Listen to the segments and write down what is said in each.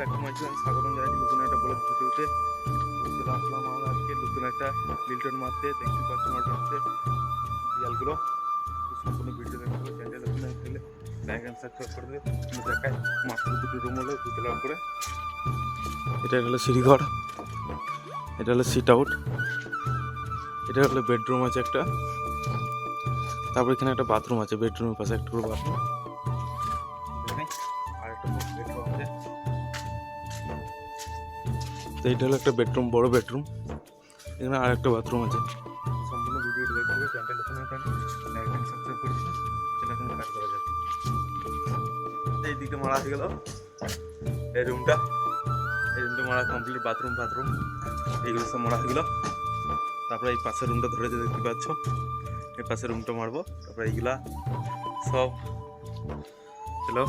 Back to my channel স্বাগতম জানাচ্ছি নতুন একটা বড় ভিডিওতে। চলে আসলাম আমরা আজকে নতুন একটা লিল্টন মারতে দেখতে পাচ্ছি আমার বিড়ালগুলো তো সম্পূর্ণ ভিডিও দেখতে হবে চ্যানেল নতুন থাকলে লাইক অ্যান্ড সাবস্ক্রাইব করে দেবে। দেখায় মাত্র দুটো রুম হলো করে। এটা হলো সিঁড়িঘর। এটা হলো সিট আউট এটা হলো বেডরুম আছে একটা। তারপর এখানে একটা বাথরুম আছে। বেডরুমের পাশে একটা বাথরুম তো এটা হলো একটা বেডরুম বড় বেডরুম এখানে আর একটা বাথরুম আছে। সম্পূর্ণ ভিডিওটি দেখতে হবে চ্যানেলটা নতুন এখানে লাইক সাবস্ক্রাইব করে সেটা এখন কাজ করা যাবে। এই দিকে মারা গেল। এই রুমটা এই রুমটা মারা কমপ্লিট বাথরুম বাথরুম এইগুলো সব মারা হয়ে তারপরে এই পাশের রুমটা ধরে দেখতে পাচ্ছ, এই পাশের রুমটা মারবো। তারপরে এইগুলা সব। হ্যালো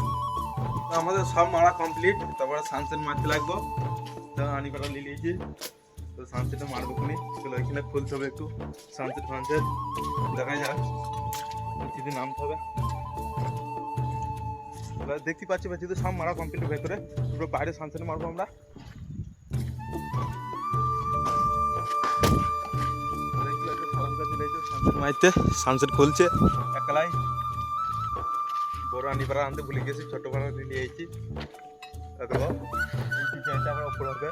আমাদের সব মারা কমপ্লিট তারপরে সানসেট মারতে লাগবো। তো আনি নিয়ে নিয়েছি তো সানসেটটা মারবো খুনি। চলো এখানে খুলতে হবে একটু। সানসেট ফানসেট দেখা যাক। নিচে নামতে হবে। দেখতে পাচ্ছি পাচ্ছি তো সব মারা কমপ্লিট ভেতরে, পুরো বাইরে সানসেট মারবো আমরা। মারতে সানসেট খুলছে। একলাই। বড় আনিপাড়া আনতে ভুলে গেছি ছোট পাড়া নিয়ে এসেছি দেখো এই ডিজাইনটা আবার ওপর হবে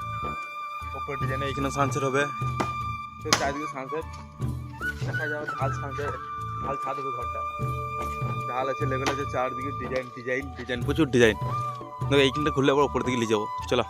ওপর ডিজাইনে এখানে সানসেট হবে চারিদিকে সানসেট দেখা যাবে ঢাল সানসেট ঢাল ছাদ হবে ঘরটা ঢাল আছে লেভেল আছে চারদিকে ডিজাইন ডিজাইন ডিজাইন প্রচুর ডিজাইন দেখো এইখানটা খুললে আবার ওপর দিকে নিয়ে যাব চলো